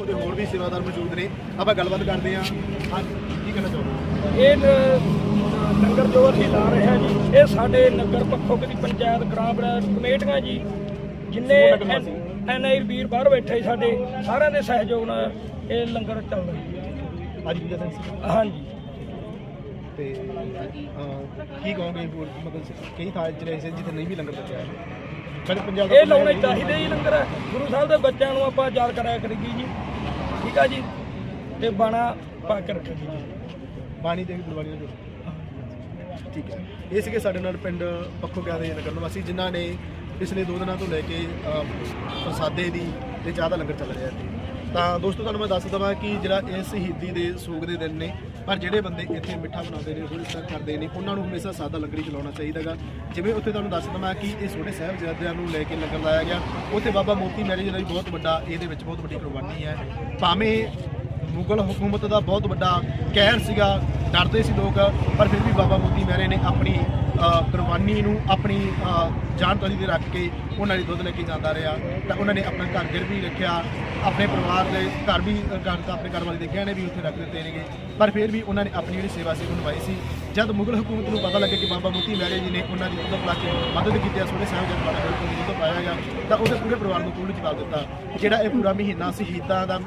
ਉਹਦੇ ਹੋਰ ਵੀ ਸੇਵਾਦਾਰ ਮੌਜੂਦ ਨੇ। ਆਪਾਂ ਗੱਲਬਾਤ ਕਰਦੇ ਹਾਂ। ਹਾਂ ਕੀ ਕਹਿਣਾ ਚਾਹੁੰਦੇ ਇਹ ਨ- ਲੰਗਰ ਜੋ ਅਸੀਂ ਲਾ ਰਹੇ ਹਾਂ ਜੀ ਇਹ ਸਾਡੇ ਨਗਰ ਪੱਖੋਂ ਦੀ ਪੰਚਾਇਤ ਗ੍ਰਾਮ ਪੰਚਾਇਤ ਕਮੇਟੀਆਂ ਜੀ ਜਿੰਨੇ ਸਮੂਹ ਨਗਰ ਵਾਸੀ। ਐਨਆਈ ਵੀਰ ਬਾਹਰ ਬੈਠੇ ਸਾਡੇ ਸਾਰਿਆਂ ਦੇ ਸਹਿਯੋਗ ਨਾਲ ਇਹ ਲੰਗਰ ਚੱਲ ਰਿਹਾ ਅੱਜ ਦੂਜਾ ਦਿਨ ਸੀ? ਹਾਂਜੀ। ਤੇ ਕੀ ਕਹੋਗੇ ਹੋਰ ਮਤਲਬ ਕਈ ਥਾਂ ਚ ਰਹੇ ਸੀ ਜਿੱਥੇ ਨਹੀਂ ਵੀ ਲੰਗਰ ਦਾ ਇਹ ਲਾਉਣੇ ਚਾਹੀਦੇ ਜੀ ਲੰਗਰ। ਗੁਰੂ ਸਾਹਿਬ ਦੇ ਬੱਚਿਆਂ ਨੂੰ ਆਪਾਂ ਯਾਦ ਕਰਾਇਆ ਕਰੀਏ ਜੀ। ਠੀਕ ਆ ਜੀ? ਤੇ ਬਾਣਾ ਪਾ ਕੇ ਰੱਖਿਆ ਜੀ। ਬਾਣੀ ਦੇ ਗੁਰਬਾਣੀ ਜੁੜ ਠੀਕ ਹੈ। ਇਹ ਸੀਗੇ ਸਾਡੇ ਨਾਲ ਪਿੰਡ ਪੱਖੋ ਕਿਆ ਦੇ ਨਗਰ ਨਿਵਾਸੀ ਜਿਨ੍ਹਾਂ ਨੇ ਪਿਛਲੇ ਦੋ ਦਿਨਾਂ ਤੋਂ ਲੈ ਕੇ ਪ੍ਰਸਾਦੇ ਦੀ ਤੇ ਜ਼ਿਆਦਾ ਲੰਗਰ ਚੱਲ ਰਿਹਾ ਹੈ। ਤਾਂ ਦੋਸਤੋ, ਤੁਹਾਨੂੰ ਮੈਂ ਦੱਸ ਦਵਾਂ ਕਿ ਜਿਹੜਾ ਇਹ ਸ਼ਹੀਦੀ ਦੇ ਸੋਗ ਦੇ ਦਿਨ ਨੇ, ਪਰ ਜਿਹੜੇ ਬੰਦੇ ਇੱਥੇ ਮਿੱਠਾ ਬਣਾਉਂਦੇ ਨੇ ਹੋਰ ਇਸ ਤਰ੍ਹਾਂ ਕਰਦੇ ਨੇ, ਉਹਨਾਂ ਨੂੰ ਹਮੇਸ਼ਾ ਸਾਦਾ ਲੰਗਰ ਹੀ ਚਲਾਉਣਾ ਚਾਹੀਦਾਗਾ ਜਿਵੇਂ ਉੱਥੇ ਤੁਹਾਨੂੰ ਦੱਸ ਦਵਾਂ ਕਿ ਇਹ ਛੋਟੇ ਸਾਹਿਬਜ਼ਾਦਿਆਂ ਨੂੰ ਲੈ ਕੇ ਲੰਗਰ ਲਾਇਆ ਗਿਆ, ਉੱਥੇ ਬਾਬਾ ਮੋਤੀ ਮੈਰਿਜ ਦਾ ਵੀ ਬਹੁਤ ਵੱਡਾ, ਇਹਦੇ ਵਿੱਚ ਬਹੁਤ ਵੱਡੀ ਕੁਰਬਾਨੀ ਹੈ। ਭਾਵੇਂ ਮੁਗਲ ਹਕੂਮਤ ਦਾ ਬਹੁਤ ਵੱਡਾ ਕਹਿਰ ਸੀਗਾ, ਡਰਦੇ ਸੀ ਲੋਕ, ਪਰ ਫਿਰ ਵੀ ਬਾਬਾ ਮੋਤੀ ਮਹਿਰੇ ਨੇ ਆਪਣੀ ਕੁਰਬਾਨੀ ਨੂੰ ਆਪਣੀ ਅ, ਜਾਨ ਤਲੀ ਤੇ ਰੱਖ ਕੇ ਉਹਨਾਂ ਦੀ ਦੁੱਧ ਲੈ ਕੇ ਜਾਂਦਾ ਰਿਹਾ। ਤਾਂ ਉਹਨਾਂ ਨੇ ਆਪਣਾ ਘਰ ਗਿਰ ਵੀ ਰੱਖਿਆ। ਆਪਣੇ ਪਰਿਵਾਰ ਦੇ ਘਰ ਵੀ ਅ, ਘਰ ਤਾਂ ਆਪਣੇ ਘਰ ਵਾਲੇ ਦੇ ਗਹਿਣੇ ਵੀ ਉੱਥੇ ਰੱਖ ਦਿੱਤੇ ਨੇਗੇ। ਪਰ ਫਿਰ ਵੀ ਉਹਨਾਂ ਨੇ ਆਪਣੀ ਜਿਹੜੀ ਸੇਵਾ ਸੀ ਉਹ ਨਿਭਾਈ ਸੀ। ਜਦ ਮੁਗਲ ਹਕੂਮਤ ਨੂੰ ਪਤਾ ਲੱਗਿਆ ਕਿ ਬਾਬਾ ਮੋਤੀ ਮਹਿਰੇ ਜੀ ਨੇ ਉਹਨਾਂ ਦੀ ਦੁੱਧ ਪਲਾ ਕੇ ਮਦਦ ਕੀਤੀ ਆ ਸੋਹਣੇ ਸਾਹਿਬ ਜਦ ਬਾਰੇ ਦੁੱਧ ਪਾਇਆ ਗਿਆ ਤਾਂ ਉਹਦੇ ਪੂਰੇ ਪਰਿਵਾਰ ਨੂੰ ਕੋਲ ਚਲਾ ਦਿੱਤਾ। ਜਿਹੜਾ ਇਹ ਪੂਰਾ ਮਹੀਨਾ ਸ਼ਹੀਦਾਂ ਦਾ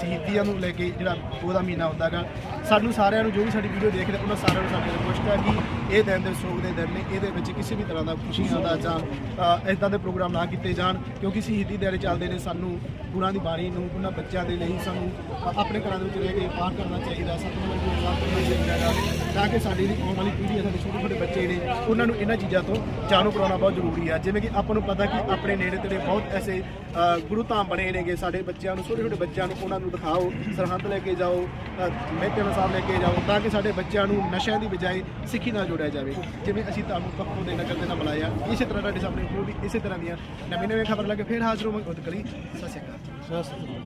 ਸ਼ਹੀਦੀਆਂ ਨੂੰ ਲੈ ਕੇ ਜਿਹੜਾ ਉਹਦਾ ਮਹੀਨਾ ਹੁੰਦਾਗਾ ਸਾਨੂੰ ਸਾਰਿਆਂ ਨੂੰ ਜੋ ਵੀ ਸਾਡੀ ਵੀਡੀਓ ਦੇਖਦੇ ਉਹਨਾਂ ਸਾਰਿਆਂ ਨੂੰ ਸਾਡੇ ਰਿਕੁਐਸਟ ਹੈ ਕਿ ਇਹ ਦਿਨ ਦੇ ਸੋਗ ਦੇ ਦਿਨ ਨੇ ਇਹਦੇ ਵਿੱਚ ਕਿਸੇ ਵੀ ਤਰ੍ਹਾਂ ਦਾ ਖੁਸ਼ੀਆਂ ਦਾ ਜਾਂ ਇਦਾਂ ਦੇ ਪ੍ਰੋਗਰਾਮ ਨਾ ਕੀਤੇ ਜਾਣ ਕਿਉਂਕਿ ਸ਼ਹੀਦੀ ਦਿਹਾੜੇ ਚੱਲਦੇ ਨੇ ਸਾਨੂੰ ਗੁਰਾਂ ਦੀ ਬਾਣੀ ਨੂੰ ਉਹਨਾਂ ਬੱਚਿਆਂ ਦੇ ਲਈ ਸਾਨੂੰ ਆਪਣੇ ਘਰਾਂ ਦੇ ਵਿੱਚ ਰਹਿ ਕੇ ਪਾਰ ਕਰਨਾ ਚਾਹੀਦਾ ਸਤਿਗੁਰਾਂ ਦੀ ਅਰਦਾਸ ਕਰਨਾ ਚਾਹੀਦਾ ਗਾ, ਤਾਂ ਕਿ ਸਾਡੀ ਜਿਹੜੀ ਆਉਣ ਵਾਲੀ ਪੀੜ੍ਹੀ ਹੈ ਸਾਡੇ ਛੋਟੇ ਛੋਟੇ ਬੱਚੇ ਨੇ ਉਹਨਾਂ ਨੂੰ ਇਹਨਾਂ ਚੀਜ਼ਾਂ ਤੋਂ ਜਾਣੂ ਕਰਾਉਣਾ ਬਹੁਤ ਜ਼ਰੂਰੀ ਆ ਜਿਵੇਂ ਕਿ ਆਪਾਂ ਨੂੰ ਪਤਾ ਕਿ ਆਪਣੇ ਨੇੜੇ ਤੇੜੇ ਬਹੁਤ ਐਸੇ ਗੁਰੂ ਧਾਮ ਬਣੇ ਨੇਗੇ ਸਾਡੇ ਬੱਚਿਆਂ ਨੂੰ ਛੋਟੇ ਛੋਟੇ ਬੱਚਿਆਂ ਨੂੰ ਉਹਨਾਂ ਨੂੰ ਦਿਖਾਓ ਸਰਹੰਦ ਲੈ ਕੇ ਜਾਓ ਮਹਿਤੇਵਾ ਸਾਹਿਬ ਲੈ ਕੇ ਜਾਓ ਤਾਂ ਕਿ ਸਾਡੇ ਬੱਚਿਆਂ ਨੂੰ ਨਸ਼ਿਆਂ ਦੀ ਬਜਾਏ ਸਿੱਖੀ ਨਾਲ ਜੋੜਿਆ ਜਾਵੇ। ਜਿਵੇਂ ਅਸੀਂ ਤਾਂ ਪੱਖੋਂ ਦੇ ਨਗਰ ਦੇ ਨਾਲ ਬੁਲਾਇਆ। ਇਸੇ ਤਰ੍ਹਾਂ ਤੁਹਾਡੇ ਸਾਹਮਣੇ ਹੋਰ ਵੀ ਇਸੇ ਤਰ੍ਹਾਂ ਦੀਆਂ ਨਵੀਂ ਨਵੀਂ ਖਬਰ ਲੈ ਕੇ ਫਿਰ ਹਾਜ਼ਰ ਹੋਵਾਂਗੇ। ਉਦੋਂ ਕਲੀ ਸਤਿ ਸ਼੍ਰੀ ਅਕਾਲ।